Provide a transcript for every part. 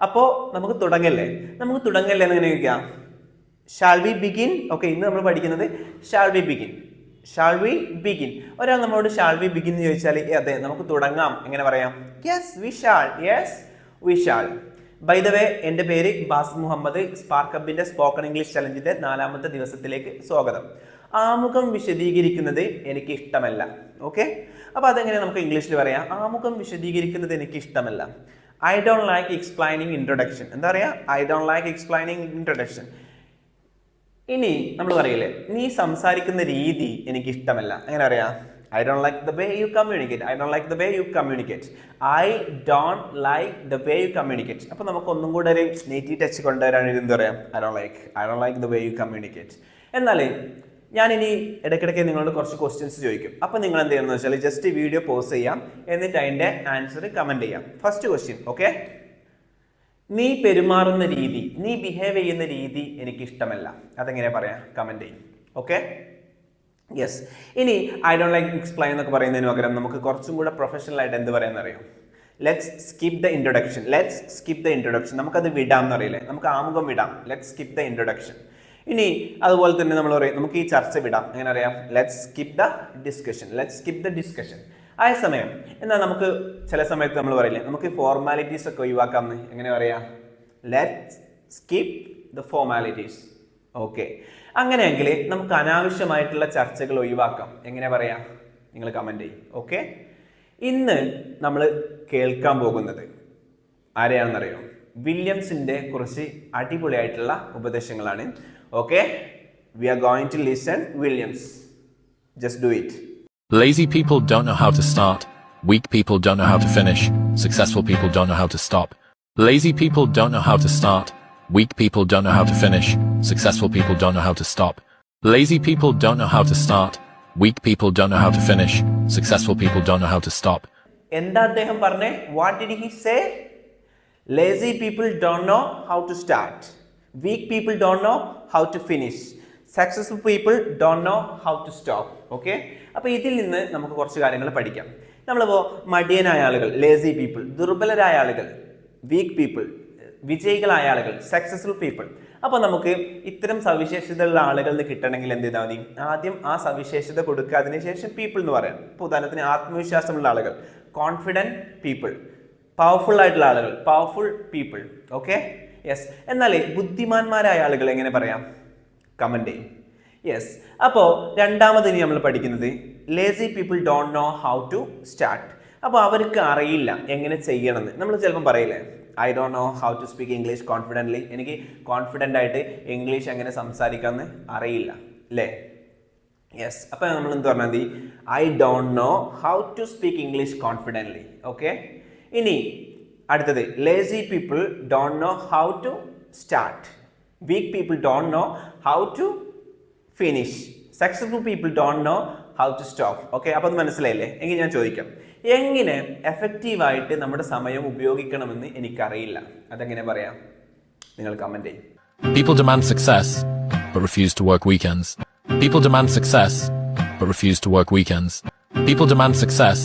അപ്പോൾ നമുക്ക് തുടങ്ങല്ലേ? നമുക്ക് തുടങ്ങല്ലേ എന്ന് എങ്ങനെ ചോദിക്കാം? ഷാൾ വി ബിഗിൻ ഓക്കെ ഇന്ന് നമ്മൾ പഠിക്കുന്നത് shall we begin shall we begin ഒരാൾ നമ്മളോട് ഷാൾ വി ബിഗിൻ എന്ന് ചോദിച്ചാൽ അതെ നമുക്ക് തുടങ്ങാം. എങ്ങനെ പറയാം? Yes we shall yes we shall by the way എന്റെ പേര് ബാസ് മുഹമ്മദ് സ്പാർക്ക് ഹബിന്റെ സ്പോക്കൺ ഇംഗ്ലീഷ് ചലഞ്ചിന്റെ നാലാമത്തെ ദിവസത്തിലേക്ക് സ്വാഗതം. ആമുഖം വിശദീകരിക്കുന്നത് എനിക്ക് ഇഷ്ടമല്ല ഓക്കെ അപ്പോൾ അതെങ്ങനെ നമുക്ക് ഇംഗ്ലീഷിൽ പറയാം? ആമുഖം വിശദീകരിക്കുന്നത് എനിക്ക് ഇഷ്ടമല്ല I don't like explaining introduction എന്താ പറയുക I don't like explaining introduction ഇനി നമ്മൾ പറയില്ലേ നീ സംസാരിക്കുന്ന രീതി എനിക്ക് ഇഷ്ടമല്ല. എങ്ങനെ അറിയാം I don't like the way you communicate I don't like the way you communicate I don't like the way you communicate അപ്പോൾ നമുക്ക് ഒന്നും കൂടെ ഒരു നെഗറ്റീവ് ടച്ച് കൊണ്ടുവരാൻ എന്താ പറയാം? I don't like I don't like the way you communicate എന്നാൽ ഞാനിനി ഇടയ്ക്കിടയ്ക്ക് നിങ്ങളോട് കുറച്ച് ക്വസ്റ്റ്യൻസ് ചോദിക്കും. അപ്പോൾ നിങ്ങൾ എന്ത് ചെയ്യണമെന്ന് വെച്ചാൽ ജസ്റ്റ് വീഡിയോ പോസ് ചെയ്യാം. എന്നിട്ട് അതിന്റെ ആൻസർ കമന്റ് ചെയ്യാം. ഫസ്റ്റ് ക്വസ്റ്റ്യൻ ഓക്കെ നീ പെരുമാറുന്ന രീതി നീ ബിഹേവ് ചെയ്യുന്ന രീതി എനിക്ക് ഇഷ്ടമല്ല അതെങ്ങനെ പറയാം? കമന്റ് ചെയ്യും. ഓക്കെ യെസ് ഇനി ഐ ഡോണ്ട് ലൈക്ക് എക്സ്പ്ലെയിൻ എന്നൊക്കെ പറയുന്നതിന് പകരം നമുക്ക് കുറച്ചും കൂടെ പ്രൊഫഷണൽ ആയിട്ട് എന്ത് പറയാമെന്ന് അറിയാം let's skip the introduction let's skip the introduction നമുക്കത് വിടാം എന്നറിയില്ലേ? നമുക്ക് ആമുഖം വിടാം. ലെറ്റ്സ് സ്കിപ്പ് ദ ഇൻട്രൊഡക്ഷൻ ഇനി അതുപോലെ തന്നെ നമ്മൾ പറയും നമുക്ക് ഈ ചർച്ച വിടാം. എങ്ങനെ അറിയാം? Let's skip the discussion let's skip the discussion ആയ സമയം. എന്നാൽ നമുക്ക് ചില സമയത്ത് നമ്മൾ പറയില്ലേ നമുക്ക് ഫോർമാലിറ്റീസ് ഒക്കെ ഒഴിവാക്കാം എങ്ങനെ പറയാം? Let skip the formalities okay അങ്ങനെയെങ്കിൽ നമുക്ക് അനാവശ്യമായിട്ടുള്ള ചർച്ചകൾ ഒഴിവാക്കാം. എങ്ങനെ പറയാം? നിങ്ങൾ കമന്റ് ചെയ്യും. ഓക്കെ ഇന്ന് നമ്മൾ കേൾക്കാൻ പോകുന്നത് ആരെയാണെന്നറിയോ? വില്യംസിന്റെ കുറച്ച് അടിപൊളിയായിട്ടുള്ള ഉപദേശങ്ങളാണ്. Okay we are going to listen Williams just do it Lazy people don't know how to start. Weak people don't know how to finish. Successful people don't know how to stop. Lazy people don't know how to start. Weak people don't know how to finish. Successful people don't know how to stop. Lazy people don't know how to start. Weak people don't know how to finish. Successful people don't know how to stop. എന്താ അദ്ദേഹം പറഞ്ഞേ what did he say lazy people don't know how to start Weak people don't know how to finish successful people don't know how to stop okay അപ്പോൾ ഇതിൽ നിന്ന് നമുക്ക് കുറച്ച് കാര്യങ്ങൾ പഠിക്കാം. നമ്മളിപ്പോൾ മടിയനായ ആളുകൾ ലേസി പീപ്പിൾ ദുർബലരായ ആളുകൾ വീക്ക് പീപ്പിൾ വിജയികളായ ആളുകൾ സക്സസ്ഫുൾ പീപ്പിൾ അപ്പോൾ നമുക്ക് ഇത്തരം സവിശേഷതയുള്ള ആളുകളിൽ കിട്ടണമെങ്കിൽ എന്ത് ചെയ്താൽ മതി? ആദ്യം ആ സവിശേഷത കൊടുക്കുക. അതിനുശേഷം പീപ്പിൾ എന്ന് പറയാം. ഇപ്പോൾ ഉദാഹരണത്തിന് ആത്മവിശ്വാസമുള്ള ആളുകൾ കോൺഫിഡന്റ് പീപ്പിൾ പവർഫുൾ ആയിട്ടുള്ള ആളുകൾ പവർഫുൾ പീപ്പിൾ ഓക്കെ യെസ് എന്നാൽ ബുദ്ധിമാന്മാരായ ആളുകൾ എങ്ങനെ പറയാം? കമന്റ് ചെയ്യും. യെസ് അപ്പോൾ രണ്ടാമത് ഇനി നമ്മൾ പഠിക്കുന്നത് lazy people don't know how to start അപ്പോൾ അവർക്ക് അറിയില്ല എങ്ങനെ ചെയ്യണമെന്ന്. നമ്മൾ ചിലപ്പം പറയില്ലേ I don't know how to speak English confidently എനിക്ക് കോൺഫിഡന്റ് ആയിട്ട് ഇംഗ്ലീഷ് എങ്ങനെ സംസാരിക്കാമെന്ന് അറിയില്ല. അല്ലേ യെസ് അപ്പോൾ നമ്മൾ എന്ത് പറഞ്ഞാൽ മതി? I don't know how to speak English confidently okay ഇനി അടുത്തത് lazy people don't know how to start weak people don't know how to finish successful people don't know how to stop okay അപ്പോൾ അത് മനസ്സിലായില്ലേ? എങ്കിൽ ഞാൻ ചോദിക്കാം. എങ്ങനെ എഫക്റ്റീവായിട്ട് നമ്മുടെ സമയം ഉപയോഗിക്കണമെന്ന് എനിക്കറിയില്ല. അതെങ്ങനെ പറയാം? നിങ്ങൾ കമന്റ് ചെയ്യും. People demand success, but refuse to work weekends. People demand success, but refuse to work weekends. People demand success,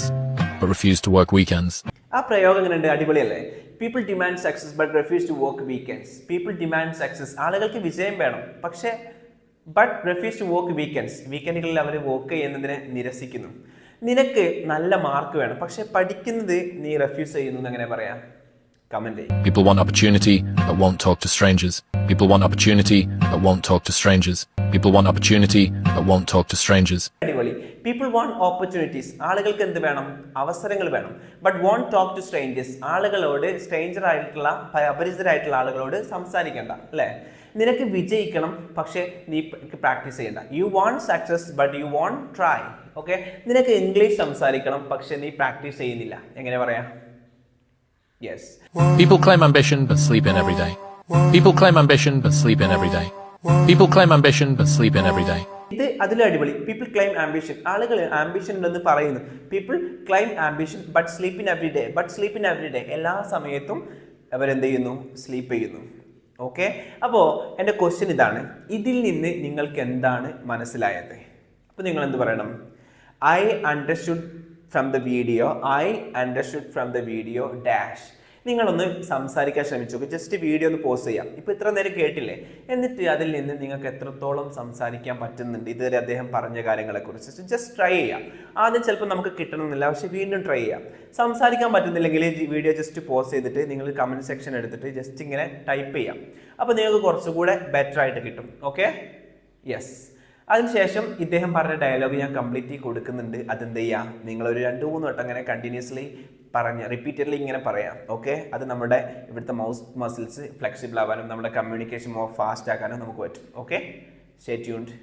but refuse to work weekends. ആ പ്രയോഗം എങ്ങനെയുണ്ട്? അടിപൊളിയല്ലേ? People demand success but refuse to work weekends people demand success ആളുകൾക്ക് വിജയം വേണം. പക്ഷേ but refuse to work weekends വീക്കെൻഡുകളിൽ അവർ work ചെയ്യുന്നതിനെ നിരസിക്കുന്നു. നിനക്ക് നല്ല മാർക്ക് വേണം. പക്ഷെ പഠിക്കുന്നത് നീ റെഫ്യൂസ് ചെയ്യുന്നു എന്ന് എങ്ങനെ പറയാം comment People want opportunity, but won't talk to strangers. People want opportunity, but won't talk to strangers. People want opportunity, but won't talk to strangers. People want opportunities ആളുകൾക്ക് എന്ത് വേണം? അവസരങ്ങൾ വേണം. But won't talk to strangers ആളുകളോട് stranger ആയിട്ടുള്ള അപരിചിതരായിട്ടുള്ള ആളുകളോട് സംസാരിക്കേണ്ട അല്ലേ? നിനക്ക് വിജയിക്കണം പക്ഷേ നീ പ്രാക്ടീസ് ചെയ്യണ്ട. You want success but you want try okay നിനക്ക് ഇംഗ്ലീഷ് സംസാരിക്കണം പക്ഷേ നീ പ്രാക്ടീസ് ചെയ്യുന്നില്ല. എങ്ങനെ പറയാം? Yes claim ambition, but sleep in every day. People claim ambition, but sleep in every day. People claim ambition, but sleep in every day. ഇത് അതിലും അടിപൊളി. പീപ്പിൾ ക്ലൈം ആംബിഷൻ ആളുകൾ ആംബിഷൻ ഉണ്ടെന്ന് പറയുന്നു. People claim ambition but sleep in every day but sleep in every day എല്ലാ സമയത്തും അവരെന്ത് ചെയ്യുന്നു സ്ലീപ്പ് ചെയ്യുന്നു. ഓക്കെ അപ്പോൾ എന്റെ ക്വസ്റ്റ്യൻ ഇതാണ്. ഇതിൽ നിന്ന് നിങ്ങൾക്ക് എന്താണ് മനസ്സിലായത്? അപ്പോൾ നിങ്ങൾ എന്ത് പറയണം? I understood from the video I understood from the video dash നിങ്ങളൊന്ന് സംസാരിക്കാൻ ശ്രമിച്ചു. ജസ്റ്റ് വീഡിയോ ഒന്ന് പോസ്റ്റ് ചെയ്യാം. ഇപ്പോൾ ഇത്ര നേരം കേട്ടില്ലേ? എന്നിട്ട് അതിൽ നിന്ന് നിങ്ങൾക്ക് എത്രത്തോളം സംസാരിക്കാൻ പറ്റുന്നുണ്ട്? ഇതുവരെ അദ്ദേഹം പറഞ്ഞ കാര്യങ്ങളെക്കുറിച്ച്. ജസ്റ്റ് ട്രൈ ചെയ്യാം. ആദ്യം ചിലപ്പോൾ നമുക്ക് കിട്ടണമെന്നില്ല. പക്ഷേ വീണ്ടും ട്രൈ ചെയ്യാം. സംസാരിക്കാൻ പറ്റുന്നില്ലെങ്കിൽ വീഡിയോ ജസ്റ്റ് പോസ്റ്റ് ചെയ്തിട്ട് നിങ്ങൾ കമന്റ് സെക്ഷൻ എടുത്തിട്ട് ജസ്റ്റ് ഇങ്ങനെ ടൈപ്പ് ചെയ്യാം. അപ്പോൾ നിങ്ങൾക്ക് കുറച്ചുകൂടെ ബെറ്റർ ആയിട്ട് കിട്ടും. ഓക്കെ യെസ് അതിനുശേഷം ഇദ്ദേഹം പറഞ്ഞ ഡയലോഗ് ഞാൻ കംപ്ലീറ്റ്ലി കൊടുക്കുന്നുണ്ട്. അതെന്ത് ചെയ്യുക നിങ്ങളൊരു രണ്ട് മൂന്ന് വട്ടം അങ്ങനെ കണ്ടിന്യൂസ്ലി പറഞ്ഞ് റിപ്പീറ്റഡ്ലി ഇങ്ങനെ പറയാം. ഓക്കെ അത് നമ്മുടെ ഇവിടുത്തെ മൗസ് മസിൽസ് ഫ്ലെക്സിബിൾ ആവാനും നമ്മുടെ കമ്മ്യൂണിക്കേഷൻ മോർ ഫാസ്റ്റ് ആക്കാനും നമുക്ക് പറ്റും. Okay stay tuned